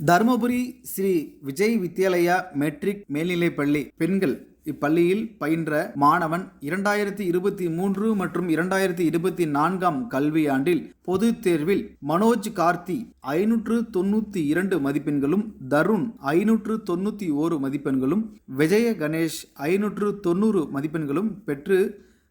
Dharmapuri Sri Vijay Vidyalaya matric மேல்நிலைப்பள்ளி பெண்கள் இப்பள்ளியில் பயின்ற மாணவன் இரண்டாயிரத்தி இருபத்தி மூன்று மற்றும் இரண்டாயிரத்தி இருபத்தி நான்காம் கல்வியாண்டில் பொதுத் தேர்வில் மனோஜ் கார்த்தி ஐநூற்று தொண்ணூற்றி இரண்டு மதிப்பெண்களும் தருண் ஐநூற்று தொண்ணூற்றி ஓரு மதிப்பெண்களும் விஜய கணேஷ் ஐநூற்று தொண்ணூறு மதிப்பெண்களும் பெற்று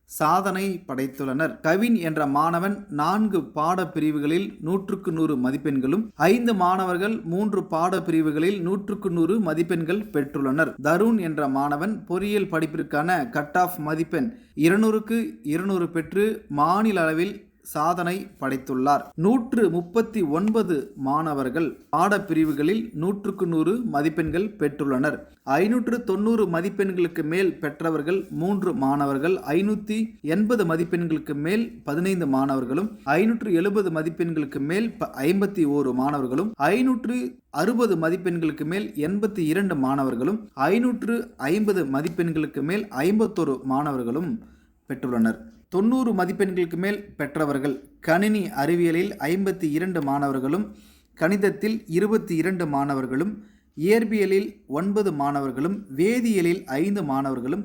சாதனை படைத்துள்ளனர். கவின் என்ற மாணவன் நான்கு பாடப் பிரிவுகளில் நூற்றுக்கு நூறு மதிப்பெண்களும் ஐந்து மாணவர்கள் மூன்று பாடப்பிரிவுகளில் நூற்றுக்கு நூறு மதிப்பெண்கள் பெற்றுள்ளனர். தருண் என்ற மாணவன் பொறியியல் படிப்பிற்கான கட் ஆஃப் மதிப்பெண் இருநூறுக்கு இருநூறு பெற்று மாநில அளவில் சாதனை படைத்துள்ளார். நூற்று முப்பத்தி ஒன்பது மாணவர்கள் பாடப்பிரிவுகளில் நூற்றுக்கு நூறு மதிப்பெண்கள் பெற்றுள்ளனர். ஐநூற்று தொண்ணூறு மதிப்பெண்களுக்கு மேல் பெற்றவர்கள் மூன்று மாணவர்கள் ஐநூற்றி எண்பது மதிப்பெண்களுக்கு மேல் பதினைந்து மாணவர்களும் ஐநூற்று எழுபது மதிப்பெண்களுக்கு மேல் ப- ஐம்பத்தி ஓரு மாணவர்களும் ஐநூற்று அறுபது மதிப்பெண்களுக்கு மேல் எண்பத்தி இரண்டு மாணவர்களும் ஐநூற்று ஐம்பது மதிப்பெண்களுக்கு மேல் ஐம்பத்தொரு மாணவர்களும் பெற்றுள்ளனர். தொண்ணூறு மதிப்பெண்களுக்கு மேல் பெற்றவர்கள் கணினி அறிவியலில் ஐம்பத்தி இரண்டு மாணவர்களும் கணிதத்தில் இருபத்தி இரண்டு மாணவர்களும் இயற்பியலில் ஒன்பது மாணவர்களும் வேதியியலில் ஐந்து மாணவர்களும்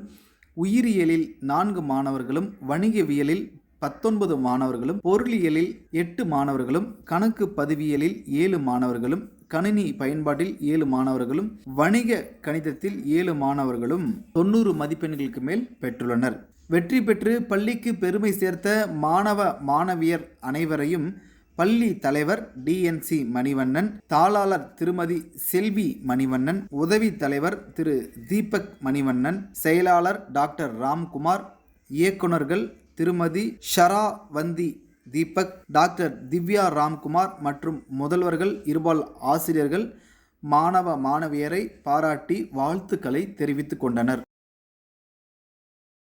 உயிரியலில் நான்கு மாணவர்களும் வணிகவியலில் பத்தொன்பது மாணவர்களும் பொருளியலில் எட்டு மாணவர்களும் கணக்கு பதிவியலில் ஏழு மாணவர்களும் கணினி பயன்பாட்டில் ஏழு மாணவர்களும் வணிக கணிதத்தில் ஏழு மாணவர்களும் தொண்ணூறு மதிப்பெண்களுக்கு மேல் பெற்றுள்ளனர். வெற்றி பெற்று பள்ளிக்கு பெருமை சேர்த்த மாணவ மாணவியர் அனைவரையும் பள்ளி தலைவர் டிஎன்சி மணிவண்ணன் தாளாளர் திருமதி செல்வி மணிவண்ணன் உதவி தலைவர் திரு. தீபக் மணிவண்ணன் செயலாளர் டாக்டர் ராம்குமார் இயக்குனர்கள் திருமதி ஷராவந்தி தீபக் டாக்டர் திவ்யா ராம்குமார் மற்றும் முதல்வர்கள் இருபால் ஆசிரியர்கள் மாணவ மாணவியரை பாராட்டி வாழ்த்துக்களை தெரிவித்துக் கொண்டனர்.